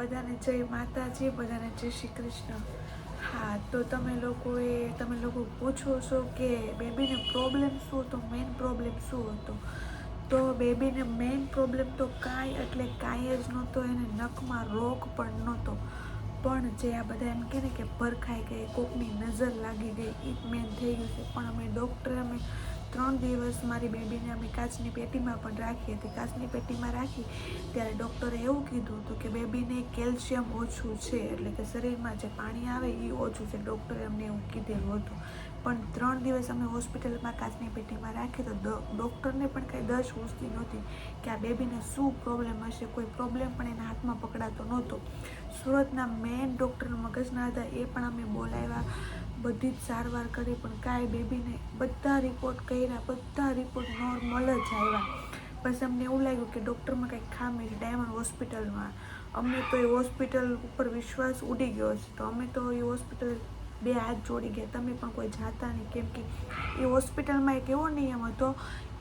બધાને જય માતાજી, બધાને જય શ્રી કૃષ્ણ. હા, તો તમે લોકોએ, તમે લોકો પૂછો છો કે બેબીને પ્રોબ્લેમ શું હતો? મેઇન પ્રોબ્લેમ શું હતો? તો બેબીને મેઇન પ્રોબ્લેમ તો કાંઈ, એટલે કાંઈ જ નહોતો, એને નખમાં રોગ પણ નહોતો. પણ જે આ બધા એમ કહે ને કે ભરખાઈ ગઈ, કોકની નજર લાગી ગઈ એ મેન થઈ ગયું છે. પણ અમે ડૉક્ટરે અમે ત્રણ દિવસ મારી બેબીને અમે કાચની પેટીમાં પણ રાખી હતી. કાચની પેટીમાં રાખી ત્યારે ડૉક્ટરે એવું કીધું હતું કે બેબીને કેલ્શિયમ ઓછું છે, એટલે કે શરીરમાં જે પાણી આવે એ ઓછું છે. ડૉક્ટરે અમને એવું કીધેલું હતું. પણ ત્રણ દિવસ અમે હોસ્પિટલમાં કાચની પેટીમાં રાખી તો ડૉક્ટરને પણ કાંઈ દસ હોશતી નહોતી કે આ બેબીને શું પ્રોબ્લેમ હશે? કોઈ પ્રોબ્લેમ પણ એના હાથમાં પકડાતો નહોતો. સુરતના મેઇન ડૉક્ટર મગજના હતા એ પણ અમે બોલાવ્યા. બધી જ સારવાર કરી પણ કાંઈ બેબીને બધા રિપોર્ટ કર્યા, બધા રિપોર્ટ નોર્મલ જ આવ્યા. પછી અમને એવું લાગ્યું કે ડૉક્ટરમાં કંઈક ખામી છે ડાયમંડ હોસ્પિટલમાં અમને તો એ હોસ્પિટલ ઉપર વિશ્વાસ ઉડી ગયો છે. તો અમે તો એ હોસ્પિટલ બે હાથ જોડી ગયા. તમે પણ કોઈ જાતા નહીં. કેમ કે એ હોસ્પિટલમાં એક એવો નિયમ હતો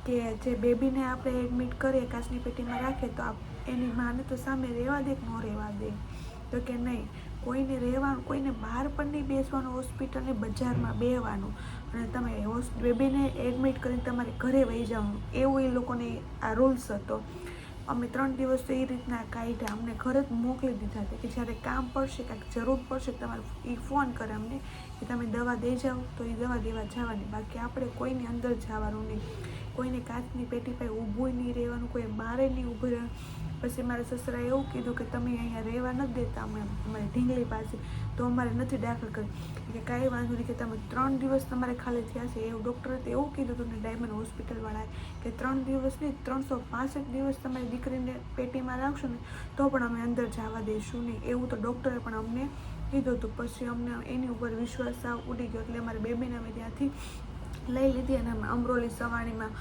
કે જે બેબીને આપણે એડમિટ કરીએ, કાચની પેટીમાં રાખીએ, તો એની માને તો સામે રહેવા દે કે ન રહેવા દે? તો કે નહીં. કોઈને રહેવાનું, કોઈને બહાર પણ નહીં બેસવાનું, હોસ્પિટલને બજારમાં બેહવાનું. અને તમે બેબીને એડમિટ કરીને તમારે ઘરે વહી જવાનું. એવું એ લોકોને આ રૂલ્સ હતો. અમે ત્રણ દિવસ તો એ રીતના કાઢ્યા. અમને ઘરે જ મોકલી દીધા હતા કે જ્યારે કામ પડશે, કાંઈક જરૂર પડશે, તમારે એ ફોન કરે અમને કે તમે દવા દઈ જાઓ. તો એ દવા દેવા જવાની. બાકી આપણે કોઈને અંદર જવાનું નહીં. કોઈને કાચની પેટી પાસે ઊભું નહીં રહેવાનું, કોઈ બારે નહીં ઊભું રહેવાનું. પછી મારા સસરાએ એવું કીધું કે તમે અહીંયા રહેવા નથી દેતા અમે અમારે ઢીંગલી પાસે, તો અમારે નથી દાખલ કરી કે કાંઈ વાંધો નહીં કે તમે ત્રણ દિવસ તમારે ખાલી થયા છે. એવું ડૉક્ટરે તો એવું કીધું હતું ને ડાયમંડ હોસ્પિટલવાળાએ કે ત્રણ દિવસ નહીં, ત્રણસો પાસઠ દિવસ તમારી દીકરીને પેટીમાં રાખશો ને, તો પણ અમે અંદર જવા દઈશું નહીં. એવું તો ડૉક્ટરે પણ અમને કીધું હતું. પછી અમને એની ઉપર વિશ્વાસ ઉડી ગયો એટલે અમારે બેબીને અમે ત્યાંથી લઈ લીધી અને અમે અમરોલી સવાણીમાં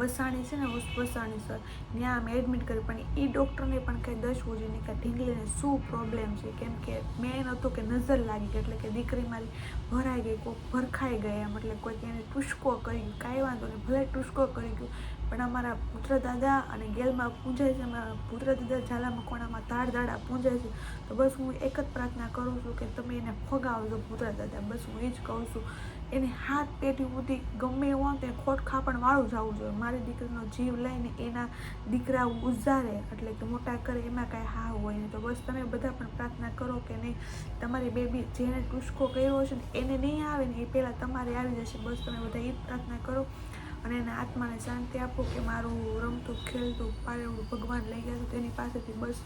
વસાણી છે ને વસાણી સર, ત્યાં અમે એડમિટ કરી પણ એ ડૉક્ટરને પણ કંઈ દસવું જોઈએ કે ઢીંગલીને શું પ્રોબ્લેમ છે? કેમ કે મેન હતું કે નજર લાગી ગઈ, એટલે કે દીકરી મારી ભરાઈ ગઈ કોઈક ભરખાઈ ગયા એમ, એટલે કોઈક એને ટુસકો કરી ગયું કાંઈ વાંધો નહીં, ભલે ટુસકો કરી ગયું. પણ અમારા પુત્ર દાદા અને ગેલમાં પૂંજાય છે, અમારા પુત્ર દાદા ઝાલામાં કોણામાં ધાડ ધાડા પૂંજાય છે. તો બસ હું એક જ પ્રાર્થના કરું છું કે તમે એને ફગાવજો પુત્ર દાદા. બસ હું એ જ કહું છું. એને હાથ પેઢી સુધી ગમે એવું તે ખોટ ખાપણ વાળું જવું જોઈએ. મારી દીકરીનો જીવ લઈને એના દીકરા ઉઝારે એટલે કે મોટા કરે એમાં કાંઈ હા હોય નહીં. તો બસ તમે બધા પણ પ્રાર્થના કરો કે નહીં, તમારી બેબી જેને ટુસકો કર્યો હશે ને એને નહીં આવે ને એ પહેલાં તમારે આવી જશે. બસ તમે બધા એ પ્રાર્થના કરો. અને એના આત્માને શાંતિ આપો કે મારું રમતું, ખેલતું પારેવડું ભગવાન લઈ ગયા તેની પાસેથી બસ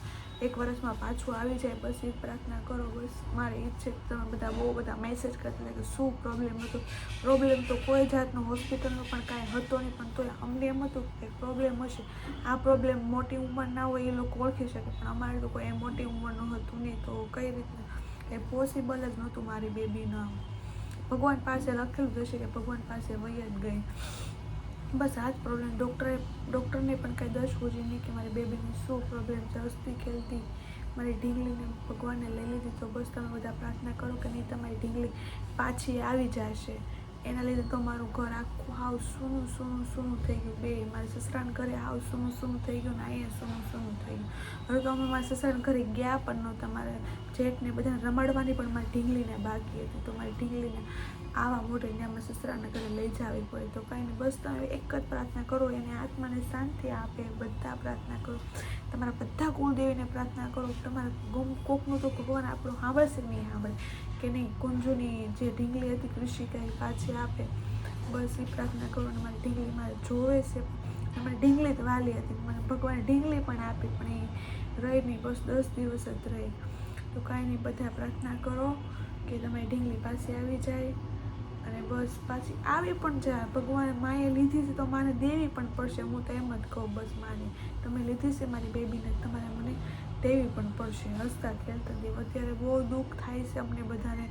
એક વર્ષમાં પાછું આવી જાય. બસ એ પ્રાર્થના કરો, બસ મારે એ છે તમે બધા બહુ બધા મેસેજ કરતા કે શું પ્રોબ્લેમ હતો. પ્રોબ્લેમ તો કોઈ જાતનો હોસ્પિટલનો પણ કાંઈ હતો નહીં, પણ તોય અમને એમ હતું કે પ્રોબ્લેમ હશે. આ પ્રોબ્લેમ મોટી ઉંમરના હોય એ લોકો ઓળખી શકે, પણ અમારે તો કોઈ મોટી ઉંમરનું હતું નહીં તો કઈ રીતના? એ પોસિબલ જ નહોતું મારી બેબીના ભગવાન પાસે લખેલું જ હશે કે ભગવાન પાસે વહી જ ગઈ. બસ આ જ પ્રોબ્લેમ ડૉક્ટરે ડૉક્ટરને પણ કાંઈ દસવું જોઈએ નહીં કે મારી બેબીને શું પ્રોબ્લેમ છે? ખેલતી. મારી ઢીંગલીને ભગવાનને લઈ લીધી તો બસ તમે બધા પ્રાર્થના કરો કે નહીં તમારી ઢીંગલી પાછી આવી જશે. એના લીધે તો મારું ઘર આખું હાવ સૂનું સૂનું સૂનું થઈ ગયું. બે, મારા સસરાને ઘરે હાવ સૂનું સૂનું થઈ ગયું ને અહીંયા સૂનું સૂનું થઈ ગયું. હવે તો અમે મારા સસરાને ઘરે ગયા પણ નહોતા. મારા જેઠને બધાને રમાડવાની પણ મારી ઢીંગલીને બાકી હતી. તો મારી ઢીંગલીને આવા મોઢે અમે સસરાના ઘરે લઈ જવી પડે તો કાંઈ નહીં. બસ તમે એક જ પ્રાર્થના કરો, એને આત્માને શાંતિ આપે, બધા પ્રાર્થના કરો. તમારા બધા કુળદેવીને પ્રાર્થના કરો. તમારા ગુમ, કોકનું તો ભગવાન આપણું સાંભળશે નહીં સાંભળે. કે નહીં, કુંજુની જે ઢીંગલી હતી કૃષિકા એ પાછી આપે. બસ એ પ્રાર્થના કરો અને મારી ઢીંગલી મારે જોવે છે. મને ઢીંગલી જ વાલી હતી. મને ભગવાને ઢીંગલી પણ આપી, પણ એ રહી નહીં. બસ દસ દિવસ જ રહી. તો કાંઈ નહીં, બધા પ્રાર્થના કરો કે તમારી ઢીંગલી પાસે આવી જાય. અને બસ પાછી આવી પણ જાય ભગવાને માએ લીધી છે તો માને દેવી પણ પડશે. હું તો એમ જ કહું બસ માને. તમે લીધી છે મારી બેબીને, તમારે મને દેવી પણ પડશે. હસતા ખેલતા દેવ અત્યારે બહુ દુઃખ થાય છે અમને બધાને.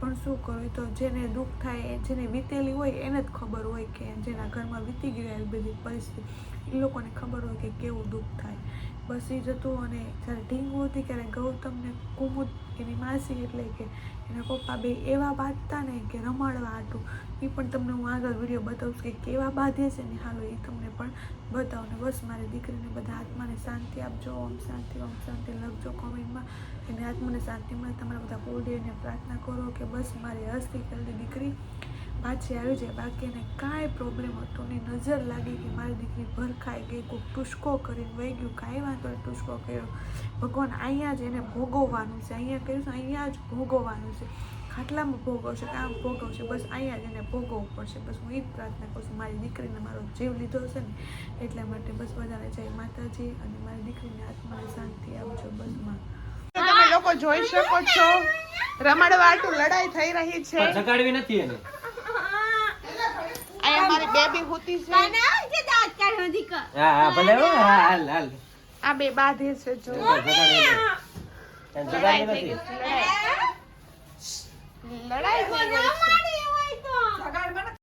પણ શું કરું? તો જેને દુઃખ થાય, જેને વીતેલી હોય એને જ ખબર હોય કે જેના ઘરમાં વીતી ગયેલી બધી પરિસ્થિતિ. એ લોકોને ખબર હોય કે કેવું દુઃખ થાય. બસ જતું અને જ્યારે ઢીંગું હતી ત્યારે ગૌતમને કુમુદ એની માસી એટલે કે એના પપ્પા બે એવા બાંધતા ને કે રમાડવા આટું એ પણ તમને હું આગળ વીડિયો બતાવું કે કેવા બાંધે છે ને હાલો એ તમને પણ બતાવો. ને બસ મારી દીકરીને બધા આત્માને શાંતિ આપજો. ઓમ શાંતિ ઓમ શાંતિ લખજો કોમેન્ટમાં. એને આત્માને શાંતિ મળે. તમારા બધા કુળદેવને પ્રાર્થના કરો કે બસ મારી હસ્તી કરેલી દીકરી. પાછી આવી જાય બાકી એને કાંઈ પ્રોબ્લેમ હતો ને નજર લાગી કે મારી દીકરી ભરખાઈ ગઈ કોઈ ટુસકો કરીને વહી ગયું. કાંઈ વાંધો ટુસકો કર્યો. ભગવાન અહીંયા જ એને ભોગવવાનું છે. અહીંયા કર્યું છે અહીંયા જ ભોગવવાનું છે. ખાટલામાં ભોગવશે કામ ભોગવશે? બસ અહીંયા જ એને ભોગવવું પડશે. બસ હું એ જ પ્રાર્થના કરું છું મારી દીકરીને મારો જીવ લીધો છે ને એટલા માટે બસ બધાને જય માતાજી અને મારી દીકરીને આત્માને શાંતિ આપજો બસમાં. તમે લોકો જોઈ શકો છો રમડવા હાટુ લડાઈ થઈ રહી છે. જગાડવી નથી એને. મારી બેબી હોતી છે હા હા ભલે હો હા હાલ હાલ. આ બે બાંધે છે જો. લડાઈ થઈ ગઈ. લડાઈ લડાઈ થઈ ગઈ. છે